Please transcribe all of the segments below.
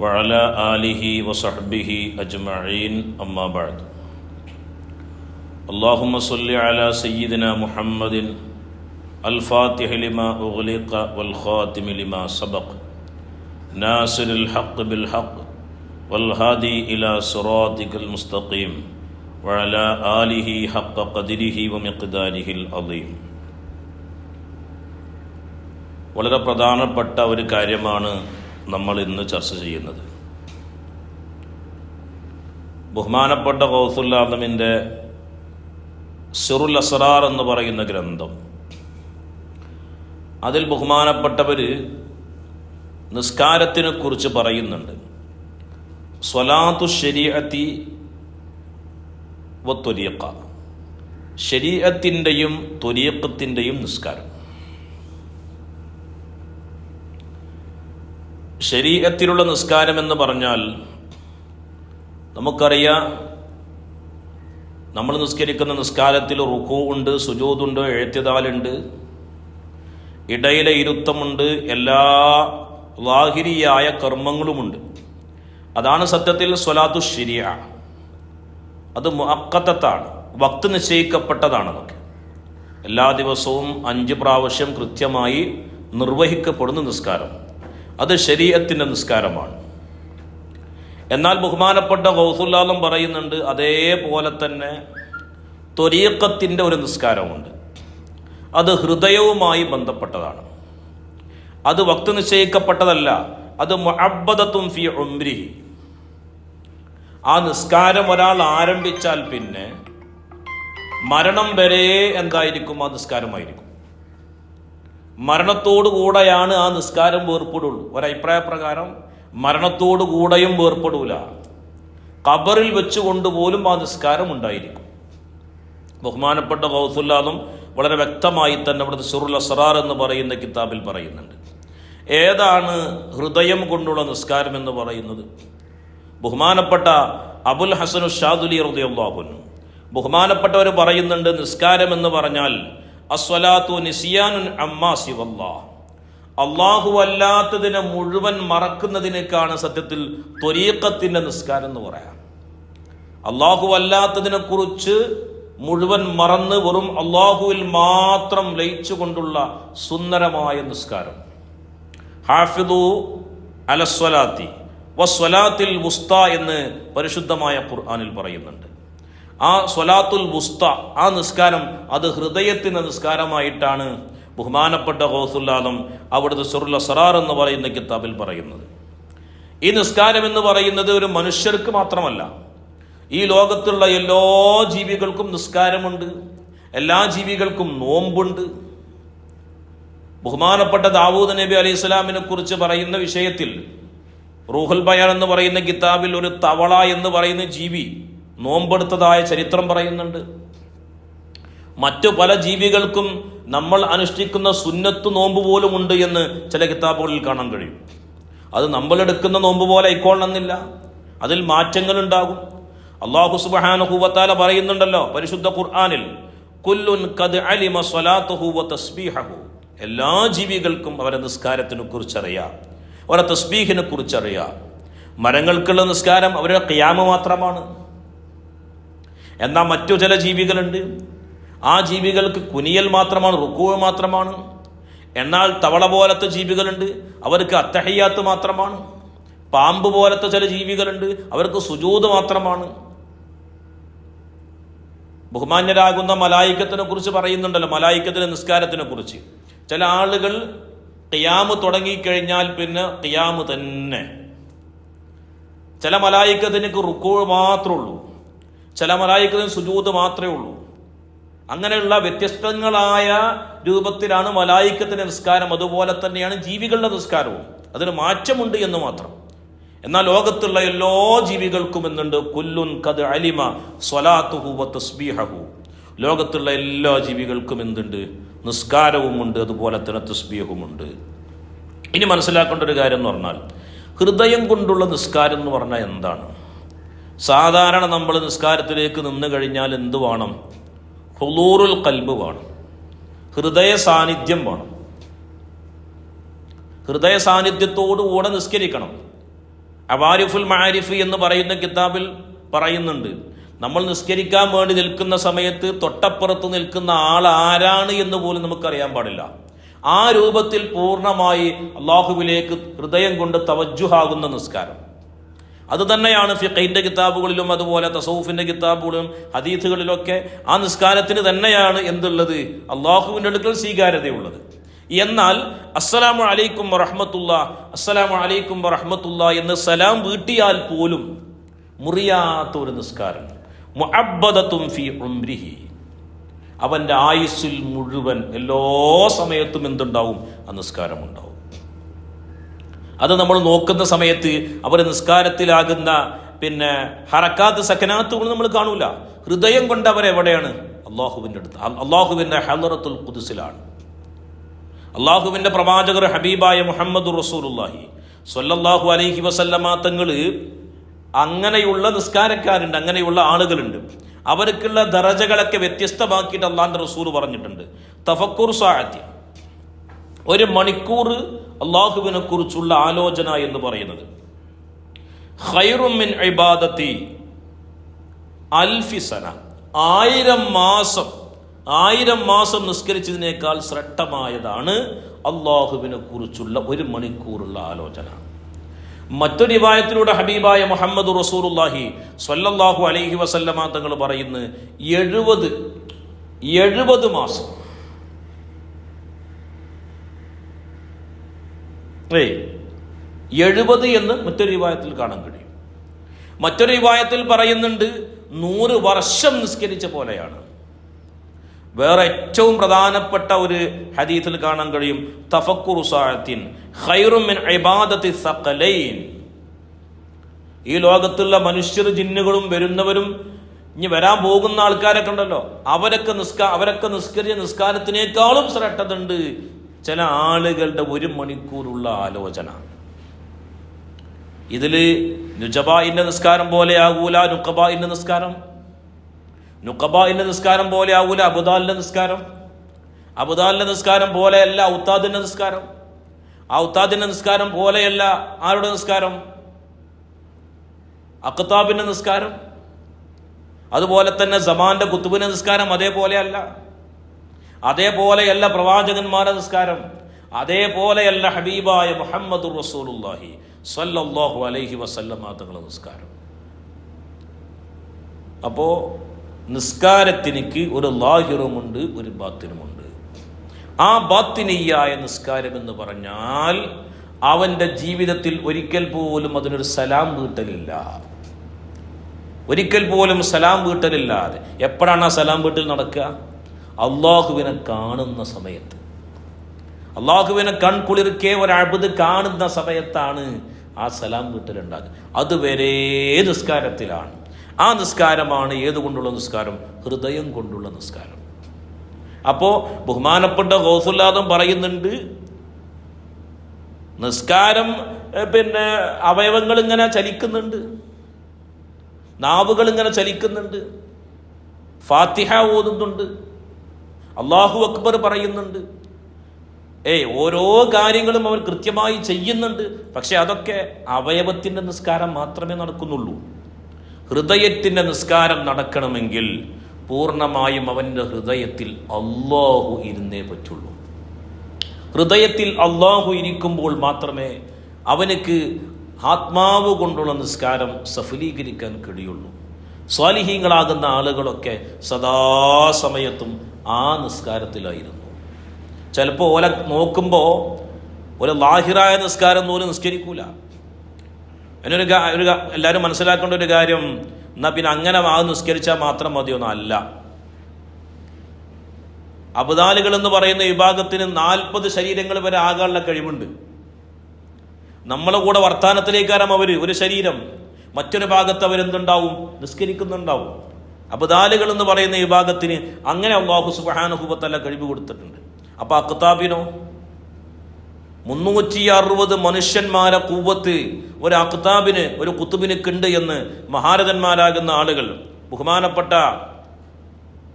وعلى آله وصحبه أجمعين أما بعد اللهم صل على سيدنا محمد الفاتح لما أغلق والخاتم لما سبق ناصر الحق بالحق والهادي إلى صراطك المستقيم وعلى آله حق قدره ومقداره العظيم വളരെ പ്രധാനപ്പെട്ട ഒരു കാര്യമാണ് നമ്മൾ ഇന്ന് ചർച്ച ചെയ്യുന്നത്. ബഹുമാനപ്പെട്ട ഗൗസുല്ലാദമിന്റെ സിറുൽ അസറാർ എന്ന് പറയുന്ന ഗ്രന്ഥം. അതിൽ ബഹുമാനപ്പെട്ടവർ നിസ്കാരത്തിനെ കുറിച്ച് പറയുന്നുണ്ട്. സ്വലാത്തു ശരീഅത്തി വത്തൊരീക്ക ശരീഅത്തിന്റെയും തൊരീക്കത്തിന്റെയും നിസ്കാരം. ശരീഅത്തിലുള്ള നിസ്കാരം എന്ന് പറഞ്ഞാൽ നമുക്കറിയാം നമ്മൾ നിസ്കരിക്കുന്ന നിസ്കാരത്തിൽ റുക്കു ഉണ്ട് സുജൂതുണ്ട് എഴുത്തിതാലുണ്ട് ഇടയിലെ ഇരുത്തമുണ്ട് എല്ലാ വാഹിരിയായ കർമ്മങ്ങളുമുണ്ട് അതാണ് സത്യത്തിൽ സ്വലാത്തു ശരിയ. അത് അക്കത്തത്താണ് വക്ത് നിശ്ചയിക്കപ്പെട്ടതാണ് അതൊക്കെ. എല്ലാ ദിവസവും അഞ്ച് പ്രാവശ്യം കൃത്യമായി നിർവഹിക്കപ്പെടുന്ന നിസ്കാരം. അത് ശരീരത്തിന്റെ നിസ്കാരമാണ്. എന്നാൽ ബഹുമാനപ്പെട്ട ഗൗസുല്ലാലും പറയുന്നുണ്ട് അതേപോലെ തന്നെ ത്വരീക്കത്തിന്റെ ഒരു നിസ്കാരമുണ്ട്. അത് ഹൃദയവുമായി ബന്ധപ്പെട്ടതാണ്. അത് വക്ത് നിശ്ചയിക്കപ്പെട്ടതല്ല അത് മുഅബ്ബദത്തും ഫി ഉംരിഹി. ആ നിസ്കാരം ഒരാൾ ആരംഭിച്ചാൽ പിന്നെ മരണം വരെ എന്തായിരിക്കും? ആ നിസ്കാരമായിരിക്കും. മരണത്തോടു കൂടെയാണ് ആ നിസ്കാരം വേർപ്പെടുള്ളൂ ഒരഭിപ്രായ പ്രകാരം മരണത്തോടു കൂടെയും വേർപ്പെടൂല ഖബറിൽ വെച്ചുകൊണ്ട് പോലും ആ നിസ്കാരം ഉണ്ടായിരിക്കും. ബഹുമാനപ്പെട്ട ഗൗസുല്ലാദും വളരെ വ്യക്തമായി തന്നെ ഇവിടുത്തെ സുറുൽ അസറാർ എന്ന് പറയുന്ന കിതാബിൽ പറയുന്നുണ്ട്. ഏതാണ് ഹൃദയം കൊണ്ടുള്ള നിസ്കാരം എന്ന് പറയുന്നത്? ബഹുമാനപ്പെട്ട അബുൽ ഹസനു ഷാദുലി ഹൃദയം ബഹുമാനപ്പെട്ടവർ പറയുന്നുണ്ട് നിസ്കാരം എന്ന് പറഞ്ഞാൽ അസ്വലാത്തു അമ്മാസിവല്ലാ അള്ളാഹു അല്ലാത്തതിനെ മുഴുവൻ മറക്കുന്നതിനേക്കാണ് സത്യത്തിൽ ത്വരീക്കത്തിന്റെ നിസ്കാരം എന്ന് പറയാം. അള്ളാഹു അല്ലാത്തതിനെ കുറിച്ച് മുഴുവൻ മറന്ന് വെറും അള്ളാഹുവിൽ മാത്രം ലയിച്ചുകൊണ്ടുള്ള സുന്ദരമായ നിസ്കാരം. ഹാഫിദു അലസ്വലാത്തി വസ്വലാത്തിൽ മുസ്ത എന്ന് പരിശുദ്ധമായ ഖുർആാനിൽ പറയുന്നുണ്ട്. ആ സ്വലാത്തുൽ ബുസ്ത ആ നിസ്കാരം അത് ഹൃദയത്തിന്റെ നിസ്കാരമായിട്ടാണ് ബഹുമാനപ്പെട്ട ഹോസുല്ലാദം അവിടുത്തെ സുറുല്ല സറാർ എന്ന് പറയുന്ന കിതാബിൽ പറയുന്നത്. ഈ നിസ്കാരം എന്ന് പറയുന്നത് ഒരു മനുഷ്യർക്ക് മാത്രമല്ല. ഈ ലോകത്തുള്ള എല്ലാ ജീവികൾക്കും നിസ്കാരമുണ്ട്. എല്ലാ ജീവികൾക്കും നോമ്പുണ്ട്. ബഹുമാനപ്പെട്ട ദാവൂദ് നബി അലൈഹി സ്വലാമിനെ കുറിച്ച് പറയുന്ന വിഷയത്തിൽ റൂഹുൽ ബയാൻ എന്ന് പറയുന്ന കിതാബിൽ ഒരു തവള എന്ന് പറയുന്ന ജീവി നോമ്പെടുത്തതായ ചരിത്രം പറയുന്നുണ്ട്. മറ്റു പല ജീവികൾക്കും നമ്മൾ അനുഷ്ഠിക്കുന്ന സുന്നത്ത് നോമ്പ് പോലും ഉണ്ട് എന്ന് ചില കിതാബുകളിൽ കാണാൻ കഴിയും. അത് നമ്മളെടുക്കുന്ന നോമ്പ് പോലെ ആയിക്കോളണമെന്നില്ല അതിൽ മാറ്റങ്ങൾ ഉണ്ടാകും അള്ളാഹു സുബാനുഹൂവത്താല പറയുന്നുണ്ടല്ലോ പരിശുദ്ധ ഖുർആാനിൽ കുല്ലുൻ കദ് അലിമ വ തസ്ബീഹഹു. എല്ലാ ജീവികൾക്കും അവരെ നിസ്കാരത്തിനെ കുറിച്ചറിയാം അവരെ തസ്ബീഹിനെ കുറിച്ചറിയാം മരങ്ങൾക്കുള്ള നിസ്കാരം അവരുടെ ക്യാമ മാത്രമാണ്. എന്നാൽ മറ്റു ചില ജീവികളുണ്ട്? ആ ജീവികൾക്ക് കുനിയൽ മാത്രമാണ് റുക്കുവ് മാത്രമാണ്. എന്നാൽ തവള പോലത്തെ ജീവികളുണ്ട് അവർക്ക് അത്തഹയ്യാത്ത് മാത്രമാണ്. പാമ്പ് പോലത്തെ ചില ജീവികളുണ്ട് അവർക്ക് സുജൂത് മാത്രമാണ്. ബഹുമാന്യരാകുന്ന മലായിക്കത്തിനെ കുറിച്ച് പറയുന്നുണ്ടല്ലോ മലായിക്കത്തിന്റെ നിസ്കാരത്തിനെ കുറിച്ച് ചില ആളുകൾ കിയാമ് തുടങ്ങിക്കഴിഞ്ഞാൽ പിന്നെ കിയാമ് തന്നെ. ചില മലായിക്കത്തിന് റുക്കോഴ് മാത്രമേ ഉള്ളൂ. ചില മലായിക്കത്തിന് സുജൂത് മാത്രമേ ഉള്ളൂ. അങ്ങനെയുള്ള വ്യത്യസ്തങ്ങളായ രൂപത്തിലാണ് മലായിക്കത്തിന്റെ നിസ്കാരം. അതുപോലെ തന്നെയാണ് ജീവികളുടെ നിസ്കാരവും. അതിന് മാറ്റമുണ്ട് എന്ന് മാത്രം. എന്നാൽ ലോകത്തുള്ള എല്ലാ ജീവികൾക്കും എന്നുണ്ട് കുല്ലുൻ കത് അലിമ സ്വലാത്തുഹു വ തസ്ബീഹഹു. ലോകത്തുള്ള എല്ലാ ജീവികൾക്കും എന്തുണ്ട്? നിസ്കാരവുമുണ്ട് അതുപോലെ തന്നെ തസ്ബീഹുമുണ്ട്. ഇനി മനസ്സിലാക്കേണ്ട ഒരു കാര്യം എന്ന് പറഞ്ഞാൽ ഹൃദയം കൊണ്ടുള്ള നിസ്കാരം എന്ന് പറഞ്ഞാൽ എന്താണ്? സാധാരണ നമ്മൾ നിസ്കാരത്തിലേക്ക് നിന്ന് കഴിഞ്ഞാൽ എന്ത് വേണം? ഹുലൂറുൽ കൽബ് വേണം. ഹൃദയ സാന്നിധ്യം വേണം. ഹൃദയ സാന്നിധ്യത്തോടുകൂടെ നിസ്കരിക്കണം. അവാരിഫുൽ മാരിഫ് എന്ന് പറയുന്ന കിതാബിൽ പറയുന്നുണ്ട് നമ്മൾ നിസ്കരിക്കാൻ വേണ്ടി നിൽക്കുന്ന സമയത്ത് തൊട്ടപ്പുറത്ത് നിൽക്കുന്ന ആൾ ആരാണ് എന്ന് പോലും നമുക്കറിയാൻ പാടില്ല. ആ രൂപത്തിൽ പൂർണമായി അള്ളാഹുവിലേക്ക് ഹൃദയം കൊണ്ട് തവജുഹാകുന്ന നിസ്കാരം. അത് തന്നെയാണ് ഫിഖൈന്റെ കിതാബുകളിലും അതുപോലെ തസൗഫിന്റെ കിതാബുകളിലും ഹദീഥുകളിലൊക്കെ ആ നിസ്കാരത്തിന് തന്നെയാണ് എന്തുള്ളത്? അള്ളാഹുവിന്റെ അടുക്കൽ സ്വീകാര്യതയുള്ളത്. എന്നാൽ അസ്സലാമു അലൈക്കും വറഹ്മത്തുള്ള അസ്സലാമു അലൈക്കും വറഹ്മത്തുള്ള എന്ന് സലാം വീട്ടിയാൽ പോലും മുറിയാത്ത ഒരു നിസ്കാരം. മുഅബ്ബദത്തും ഫി ഉംരിഹി. അവന്റെ ആയുസ്സിൽ മുഴുവൻ എല്ലാ സമയത്തും എന്തുണ്ടാവും? ആ നിസ്കാരം ഉണ്ടാവും അത് നമ്മൾ നോക്കുന്ന സമയത്ത് അവർ നിസ്കാരത്തിലാകുന്ന പിന്നെ ഹറക്കാത്ത് സക്കനാത്തുകൾ നമ്മൾ കാണൂല. ഹൃദയം കൊണ്ട് അവരെവിടെയാണ് അള്ളാഹുവിന്റെ അടുത്ത്. അള്ളാഹുവിന്റെ ഹലറത്തുൽ കുദുസിലാണ് അള്ളാഹുവിന്റെ പ്രവാചകർ ഹബീബായ മുഹമ്മദ് റസൂലുല്ലാഹി സ്വല്ലല്ലാഹു അലൈഹി വസല്ലമ തങ്ങൾ അങ്ങനെയുള്ള നിസ്കാരക്കാരുണ്ട് അങ്ങനെയുള്ള ആളുകളുണ്ട്. അവർക്കുള്ള ദറജകളൊക്കെ വ്യത്യസ്തമാക്കിയിട്ട് അള്ളാഹിന്റെ റസൂൽ പറഞ്ഞിട്ടുണ്ട്. തഫക്കൂർ സാഹത്യം ഒരു മണിക്കൂർ അള്ളാഹുവിനെ കുറിച്ചുള്ള ആലോചന എന്ന് പറയുന്നത്. ഖൈറുമിൻ ഇബാദത്തി അൽഫിസന ആയിരം മാസം ആയിരം മാസം നിസ്കരിച്ചതിനേക്കാൾ ശ്രേഷ്ഠമായതാണ് അള്ളാഹുവിനെ കുറിച്ചുള്ള ഒരു മണിക്കൂറുള്ള ആലോചന. മറ്റൊരു റിവായത്തിലൂടെ ഹബീബായ മുഹമ്മദ് റസൂർഹി സ്വല്ലല്ലാഹു അലൈഹി വസല്ലമ തങ്ങൾ പറയുന്നു എഴുപത് എഴുപത് മാസം. ഏയ് എഴുപത് എന്ന് മറ്റൊരു വിവാഹത്തിൽ കാണാൻ കഴിയും. മറ്റൊരു വിവാഹത്തിൽ പറയുന്നുണ്ട് നൂറ് വർഷം നിസ്കരിച്ച പോലെയാണ്. വേറെ ഏറ്റവും പ്രധാനപ്പെട്ട ഒരു ഹദീത്തിൽ കാണാൻ കഴിയും തഫക്കുറു സാഅത്തിൻ ഖൈറും മിൻ ഇബാദത്തി സഖലൈൻ. ഈ ലോകത്തുള്ള മനുഷ്യർ ജിന്നുകളും വരുന്നവരും ഇനി വരാൻ പോകുന്ന ആൾക്കാരൊക്കെ ഉണ്ടല്ലോ. അവരൊക്കെ നിസ്കാ അവരൊക്കെ നിസ്കരിച്ച നിസ്കാരത്തിനേക്കാളും ശ്രദ്ധുണ്ട് ചില ആളുകളുടെ ഒരു മണിക്കൂറുള്ള ആലോചന. ഇതിൽ നുജബ ഇന്ന നിസ്കാരം പോലെ ആകൂല ഇന്ന നിസ്കാരം? നുക്കബായിന്റെ നിസ്കാരം പോലെ ആകൂല അബുദാലിന്റെ നിസ്കാരം? അബുദാലിന്റെ നിസ്കാരം പോലെയല്ല ഔത്താദിന്റെ നിസ്കാരം? ആ ഉത്താദിന്റെ നിസ്കാരം പോലെയല്ല ആരുടെ നിസ്കാരം? അഖത്താബിന്റെ നിസ്കാരം? അതുപോലെ തന്നെ സമാന്റെ കുത്തുബിന്റെ നിസ്കാരം അതേപോലെയല്ല. അതേപോലെയല്ല പ്രവാചകന്മാരുടെ നിസ്കാരം. അതേപോലെയല്ല ഹബീബായ മുഹമ്മദ് റസൂലുല്ലാഹി സല്ലല്ലാഹു അലൈഹി വസല്ലമ തങ്ങളുടെ നിസ്കാരം. അപ്പോൾ നിസ്കാരത്തിനിക്ക് ഒരു ലാഹിറുമുണ്ട് ഒരു ബാത്തിനുമുണ്ട്. ആ ബാത്തിനിയായ നിസ്കാരം എന്ന് പറഞ്ഞാൽ അവന്റെ ജീവിതത്തിൽ ഒരിക്കൽ പോലും അതിനൊരു സലാം വീട്ടലില്ല. ഒരിക്കൽ പോലും സലാം വീട്ടലില്ലാതെ. എപ്പോഴാണ് ആ സലാം വീട്ടിൽ നടക്കുക? അള്ളാഹുവിനെ കാണുന്ന സമയത്ത്. അള്ളാഹുവിനെ കൺകുളിർക്കെ ഒരഴുത് കാണുന്ന സമയത്താണ് ആ സലാം വീട്ടിലുണ്ടാകുക. അതുവരെ നിസ്കാരത്തിലാണ്. ആ നിസ്കാരമാണ് ഏതുകൊണ്ടുള്ള നിസ്കാരം? ഹൃദയം കൊണ്ടുള്ള നിസ്കാരം. അപ്പോ ബഹുമാനപ്പെട്ട ഗോസുല്ലാദം പറയുന്നുണ്ട് നിസ്കാരം പിന്നെ അവയവങ്ങൾ ഇങ്ങനെ ചലിക്കുന്നുണ്ട്. നാവുകൾ ഇങ്ങനെ ചലിക്കുന്നുണ്ട്. ഫാത്തിഹ ഓതുന്നുണ്ട്. അള്ളാഹു അക്ബർ പറയുന്നുണ്ട്. ഏ ഓരോ കാര്യങ്ങളും അവൻ കൃത്യമായി ചെയ്യുന്നുണ്ട്. പക്ഷെ അതൊക്കെ അവയവത്തിന്റെ നിസ്കാരം മാത്രമേ നടക്കുന്നുള്ളൂ. ഹൃദയത്തിന്റെ നിസ്കാരം നടക്കണമെങ്കിൽ പൂർണമായും അവന്റെ ഹൃദയത്തിൽ അള്ളാഹു ഇരുന്നേ പറ്റുള്ളൂ. ഹൃദയത്തിൽ അള്ളാഹു ഇരിക്കുമ്പോൾ മാത്രമേ അവനക്ക് ആത്മാവ് കൊണ്ടുള്ള നിസ്കാരം സഫലീകരിക്കാൻ കഴിയുള്ളൂ. സ്വാലിഹീങ്ങളാകുന്ന ആളുകളൊക്കെ സദാസമയത്തും ആ നിസ്കാരത്തിലായിരുന്നു. ചിലപ്പോൾ ഓല നോക്കുമ്പോൾ ഒരു ലാഹിറായ നിസ്കാരം പോലും നിസ്കരിക്കൂല. അതിനൊരു ഒരു എല്ലാവരും മനസ്സിലാക്കേണ്ട ഒരു കാര്യം എന്നാൽ പിന്നെ അങ്ങനെ ആ നിസ്കരിച്ചാൽ മാത്രം മതിയൊന്നും അല്ല അബദാലുകൾ എന്ന് പറയുന്ന വിഭാഗത്തിന് നാൽപ്പത് ശരീരങ്ങൾ വരെ ആകാനുള്ള കഴിവുണ്ട്. നമ്മളെ കൂടെ വർത്താനത്തിലേക്കാരം അവർ ഒരു ശരീരം. മറ്റൊരു ഭാഗത്ത് അവരെന്തുണ്ടാവും? നിസ്കരിക്കുന്നുണ്ടാവും. അബദാലുകൾ എന്ന് പറയുന്ന വിഭാഗത്തിന് അങ്ങനെ അള്ളാഹു സുബാനുഹുബത്തല്ല കഴിവ് കൊടുത്തിട്ടുണ്ട്. അപ്പൊ അക്താബിനോ മുന്നൂറ്റി അറുപത് മനുഷ്യന്മാരെ കൂവത്ത് ഒരു അക്താബിന് ഒരു കുത്തുബിന് ഉണ്ട് എന്ന് മഹാരഥന്മാരാകുന്ന ആളുകൾ ബഹുമാനപ്പെട്ട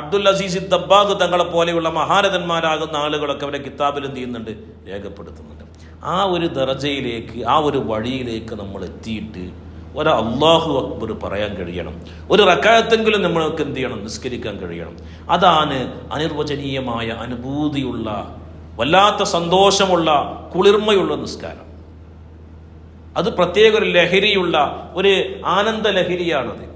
അബ്ദുൽ അസീസ് ദബ്ബാഗ് തങ്ങളെ പോലെയുള്ള മഹാരഥന്മാരാകുന്ന ആളുകളൊക്കെ അവരെ കിതാബിൽ എന്ത് ചെയ്യുന്നുണ്ട്? രേഖപ്പെടുത്തുന്നുണ്ട്. ആ ഒരു ദർജയിലേക്ക് ആ ഒരു വഴിയിലേക്ക് നമ്മൾ എത്തിയിട്ട് ഒരു അള്ളാഹു അക്ബർ പറയാൻ കഴിയണം. ഒരു റക്കായത്തെങ്കിലും നമ്മൾക്ക് എന്ത് ചെയ്യണം? നിസ്കരിക്കാൻ കഴിയണം. അതാണ് അനിർവചനീയമായ അനുഭൂതിയുള്ള വല്ലാത്ത സന്തോഷമുള്ള കുളിർമയുള്ള നിസ്കാരം. അത് പ്രത്യേക ഒരു ലഹരിയുള്ള ഒരു ആനന്ദ ലഹരിയാണത്.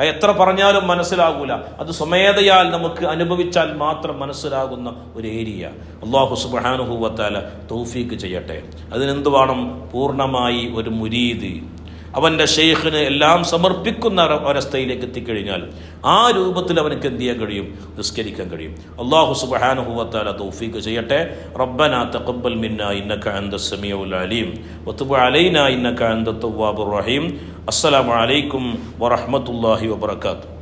എത്ര പറഞ്ഞാലും മനസ്സിലാകൂല. അത് സ്വമേധയാൽ നമുക്ക് അനുഭവിച്ചാൽ മാത്രം മനസ്സിലാകുന്ന ഒരു ഏരിയ. അള്ളാഹു സുബാനുഭൂവത്താല തൗഫീക്ക് ചെയ്യട്ടെ. അതിനെന്ത് വേണം? പൂർണമായി ഒരു മുരീദ്. അവന്റെ ഷെയ്ഖിന് എല്ലാം സമർപ്പിക്കുന്ന ഒരു അവസ്ഥയിലേക്ക് എത്തിക്കഴിഞ്ഞാൽ ആ രൂപത്തിൽ അവനക്ക് എന്ത് ചെയ്യാൻ കഴിയും? നിസ്കരിക്കാൻ കഴിയും. അള്ളാഹു സുബഹാനുഹുവത്താല തൗഫീഖ് ചെയ്യട്ടെ. റബ്ബന തഖബ്ബൽ മിന്ന ഇന്നക അന്ത സമീഉൽ അലീം. വതുബ് അലൈന ഇന്നക അന്ത തവ്വാബുർ റഹീം. അസ്സലാമു അലൈക്കും വറഹ്മത്തുള്ളാഹി വബറകാതുഹു.